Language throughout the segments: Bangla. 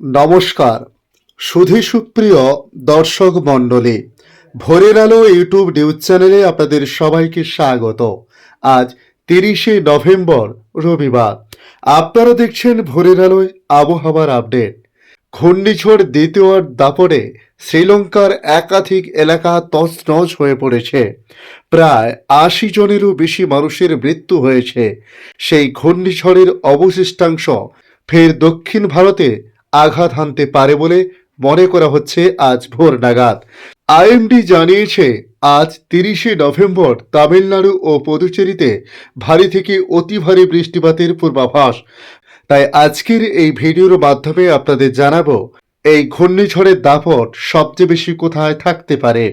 নমস্কার। সুধী সুপ্রিয় দর্শক মণ্ডলী, ভোরের আলো ইউটিউব নিউজ চ্যানেলে আপনাদের সবাইকে স্বাগত। আজ তিরিশে নভেম্বর, রবিবার। আপনারা দেখছেন ভোরের আলোয় আবহাওয়ার আপডেট। ঘূর্ণিঝড় দ্বিতীয় দাপটে শ্রীলঙ্কার একাধিক এলাকা তছনছ হয়ে পড়েছে। প্রায় আশি জনেরও বেশি মানুষের মৃত্যু হয়েছে। সেই ঘূর্ণিঝড়ের অবশিষ্টাংশ ফের দক্ষিণ ভারতে আঘাত হানতে পারে বলে মনে করা হচ্ছে আজ ভোর নাগাদ। আইএমডি জানিয়েছে, আজ তিরিশে নভেম্বর তামিলনাড়ু ও পুদুচেরিতে ভারী থেকে অতি ভারী বৃষ্টিপাতের পূর্বাভাস। তাই আজকের এই ভিডিওর মাধ্যমে আপনাদের জানাব, এই ঘূর্ণিঝড়ের দাপট সবচেয়ে বেশি কোথায় থাকতে পারে?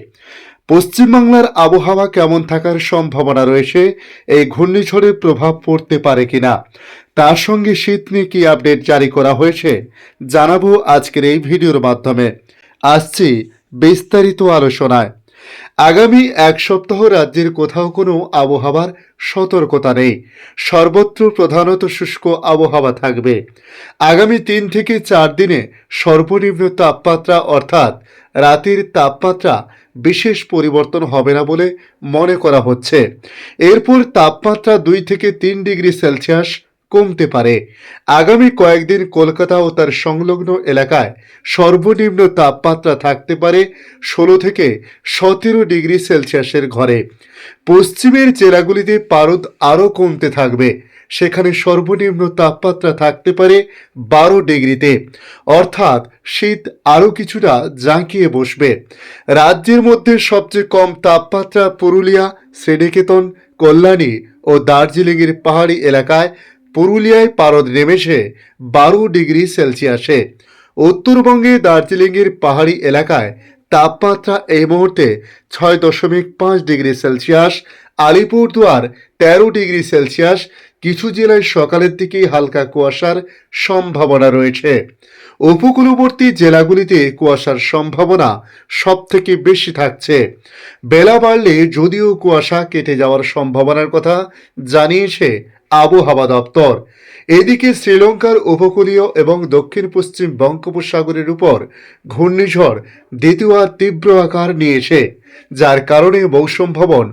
পশ্চিমবাংলার আবহাওয়া কেমন থাকার সম্ভাবনা রয়েছে? এই ঘূর্ণিঝড়ের প্রভাব পড়তে পারে কিনা? তার সঙ্গে শীত নিয়ে কি আপডেট জারি করা হয়েছে, জানাব আজকের এই ভিডিওর মাধ্যমে। আসছি বিস্তারিত আলোচনায়। আগামী এক সপ্তাহ রাজ্যের কোথাও কোনো আবহাওয়ার সতর্কতা নেই। সর্বত্র প্রধানত শুষ্ক আবহাওয়া থাকবে। আগামী তিন থেকে চার দিনে সর্বনিম্ন তাপমাত্রা অর্থাৎ রাতের তাপমাত্রা বিশেষ পরিবর্তন হবে না বলে মনে করা হচ্ছে। এরপর তাপমাত্রা দুই থেকে তিন ডিগ্রি সেলসিয়াস কমতে পারে। আগামী কয়েকদিন কলকাতা ও তার সংলগ্ন এলাকায় সর্বনিম্ন তাপমাত্রা থাকতে পারে ষোলো থেকে সতেরো ডিগ্রি সেলসিয়াসের ঘরে। পশ্চিমের জেলাগুলিতে পারদ আরও কমতে থাকবে। সেখানে সর্বনিম্ন তাপমাত্রা থাকতে পারে বারো ডিগ্রিতে। অর্থাৎ শীত আরও কিছুটা জাঁকিয়ে বসবে। রাজ্যের মধ্যে সবচেয়ে কম তাপমাত্রা পুরুলিয়া, শ্রীনিকেতন, কল্যাণী ও দার্জিলিংয়ের পাহাড়ি এলাকায় পুরুলিয়ায় পারদ নেমেছে বারো ডিগ্রি সেলসিয়াসে। উত্তরবঙ্গে দার্জিলিংয়ের পাহাড়ি এলাকায় তাপমাত্রা এই মুহূর্তে ছয় দশমিক পাঁচ ডিগ্রি সেলসিয়াস, আলিপুরদুয়ার তেরো ডিগ্রি সেলসিয়াস। কিছু জেলায় সকালের দিকেই হালকা কুয়াশার সম্ভাবনা রয়েছে। উপকূলবর্তী জেলাগুলিতে কুয়াশার সম্ভাবনা সব থেকে বেশি থাকছে। বেলা বাড়লে যদিও কুয়াশা কেটে যাওয়ার সম্ভাবনার কথা জানিয়েছে আবহাওয়া দপ্তর। এদিকে শ্রীলঙ্কার উপকূলীয় এবং দক্ষিণ পশ্চিম বঙ্গোপসাগরের উপর ঘূর্ণিঝড় দ্বিতীয় তীব্র আকার নিয়েছে, যার কারণে মৌসুম ভবন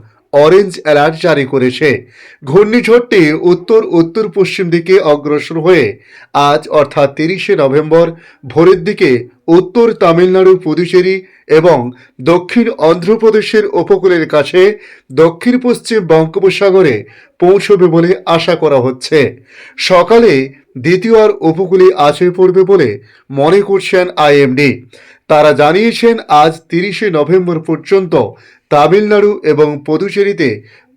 অরেঞ্জ অ্যালার্ট জারি করেছে। ঘূর্ণিঝড়টি উত্তর উত্তর পশ্চিম দিকে অগ্রসর হয়ে আজ অর্থাৎ তিরিশে নভেম্বর ভোরের দিকে উত্তর তামিলনাড়ু, পুদুচেরি এবং দক্ষিণ অন্ধ্রপ্রদেশের উপকূলের কাছে দক্ষিণ পশ্চিম বঙ্গোপসাগরে পৌঁছবে বলে আশা করা হচ্ছে। সকালে দ্বিতীয় আর উপকূলে আছড়ে পড়বে বলে মনে করছেন আইএমডি। তারা জানিয়েছেন, আজ তিরিশে নভেম্বর পর্যন্ত তামিলনাড়ু এবং পদুচেরিতে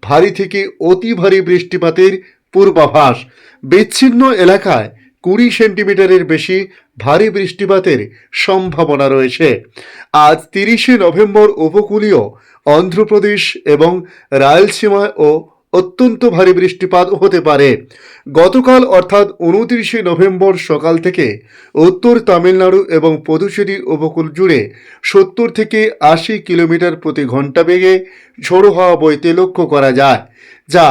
ভারী থেকে অতি ভারী বৃষ্টিপাতের পূর্বাভাস। বিচ্ছিন্ন এলাকায় কুড়ি সেন্টিমিটারের বেশি ভারী বৃষ্টিপাতের সম্ভাবনা রয়েছে। আজ তিরিশে নভেম্বর উপকূলীয় অন্ধ্রপ্রদেশ এবং রায়লসীমা ও অত্যন্ত ভারী বৃষ্টিপাত হতে পারে। গতকাল অর্থাৎ উনত্রিশে নভেম্বর সকাল থেকে উত্তর তামিলনাড়ু এবং পুদুচেরি উপকূল জুড়ে সত্তর থেকে আশি কিলোমিটার প্রতি ঘণ্টা বেগে ঝোড়ো হওয়া বইতে লক্ষ্য করা যায়, যা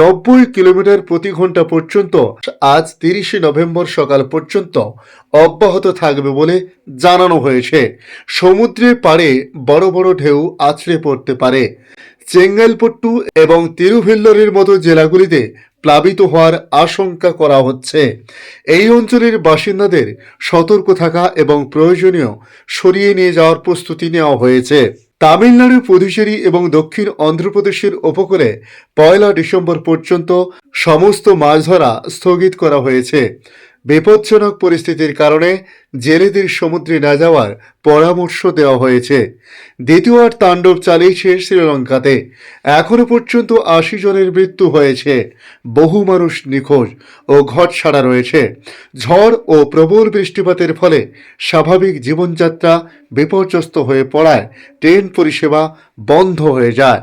নব্বই কিলোমিটার প্রতি ঘণ্টা পর্যন্ত আজ তিরিশে নভেম্বর সকাল পর্যন্ত অব্যাহত থাকবে বলে জানানো হয়েছে। সমুদ্রের পাড়ে বড় বড় ঢেউ আছড়ে পড়তে পারে। চেঙ্গাইলপট্টু এবং তিরুভেল্লোরের মতো জেলাগুলিতে প্লাবিত হওয়ার আশঙ্কা করা হচ্ছে। এই অঞ্চলের বাসিন্দাদের সতর্ক থাকা এবং প্রয়োজনীয় সরিয়ে নিয়ে যাওয়ার প্রস্তুতি নেওয়া হয়েছে। তামিলনাড়ু পুদুচেরি এবং দক্ষিণ অন্ধ্রপ্রদেশের উপকূলে পয়লা ডিসেম্বর পর্যন্ত সমস্ত মাছ ধরা স্থগিত করা হয়েছে। বিপজ্জনক পরিস্থিতির কারণে জেলেদের সমুদ্রে না যাওয়ার পরামর্শ দেওয়া হয়েছে। দ্বিতীয়বার তাণ্ডব চালিয়েছে শ্রীলঙ্কাতে। এখনও পর্যন্ত আশি জনের মৃত্যু হয়েছে। বহু মানুষ নিখোঁজ ও ঘট ছাড়া রয়েছে। ঝড় ও প্রবল বৃষ্টিপাতের ফলে স্বাভাবিক জীবনযাত্রা বিপর্যস্ত হয়ে পড়ায় ট্রেন পরিষেবা বন্ধ হয়ে যায়।